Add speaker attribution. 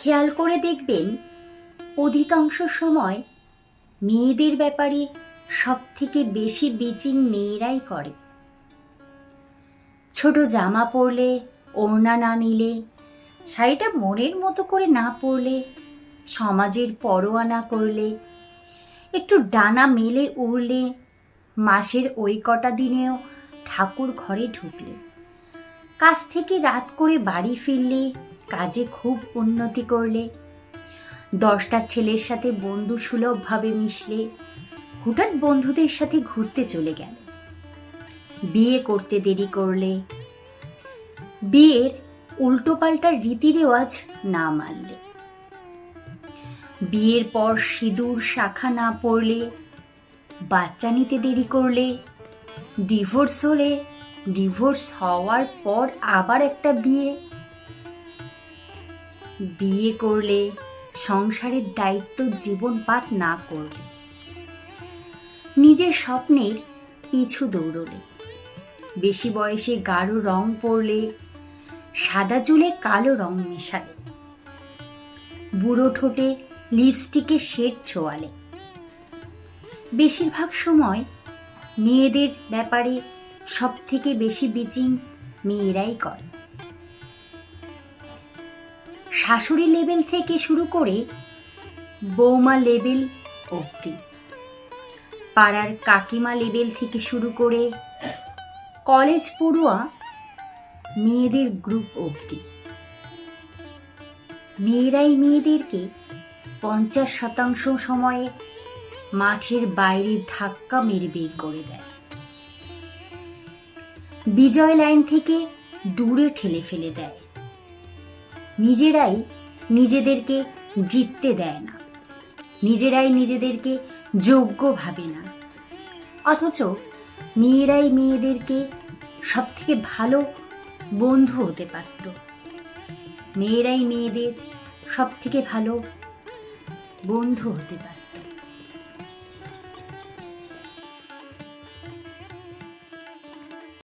Speaker 1: খেয়াল করে দেখবেন অধিকাংশ সময় মেয়েদের ব্যাপারে সব থেকে বেশি বেচিং মেয়েরাই করে। ছোট জামা পরলে, ওড়না না নিলে, শাড়িটা মনের মতো করে না পরলে, সমাজের পরোয়া না করলে, একটু ডানা মেলে উড়লে, মাসের ওই কটা দিনেও ঠাকুর ঘরে ঢুকলে, কাজ থেকে রাত করে বাড়ি ফিরলে কাজে খুব উন্নতি করলে। দশটা ছেলের সাথে বন্ধু সুলভভাবে মিশলে হঠাৎ বন্ধুদের সাথে ঘুরতে চলে গেল। বিয়ে করতে দেরি করলে বিয়ের উল্টোপাল্টা রীতি রেওয়াজ না মানলে। বিয়ের পর সিঁদুর শাখা না পড়লে, বাচ্চা নিতে দেরি করলে, ডিভোর্স হলে, ডিভোর্স হওয়ার পর আবার একটা বিয়ে বিয়ে করলে, সংসারের দায়িত্ব জীবনপাত না করলে। নিজের স্বপ্নের পিছু দৌড়লে। বেশি বয়সে গাঢ় রং পরলে, সাদা চুলে কালো রং মেশালে। বুড়ো ঠোঁটে লিপস্টিকে শেড ছোয়ালে। বেশিরভাগ সময় মেয়েদের ব্যাপারে সব থেকে বেশি বিচিং মেয়েরাই করে। শাশুড়ি লেভেল থেকে শুরু করে বৌমা লেভেল অবধি। পাড়ার কাকিমা লেভেল থেকে শুরু করে কলেজ পড়ুয়া মেয়েদের গ্রুপ অবধি। মেয়েরাই মেয়েদেরকে পঞ্চাশ শতাংশ সময়ে মাঠের বাইরে ধাক্কা মেরে বের করে দেয়। বিজয় লাইন থেকে দূরে ঠেলে ফেলে দেয়। নিজেরাই নিজেদেরকে জিততে দেয় না। নিজেরাই নিজেদেরকে যোগ্য ভাবে না। অথচ মেয়েরাই মেয়েদেরকে সবথেকে ভালো বন্ধু হতে পারত। মেয়েরাই মেয়েদের সবথেকে ভালো বন্ধু হতে পারত।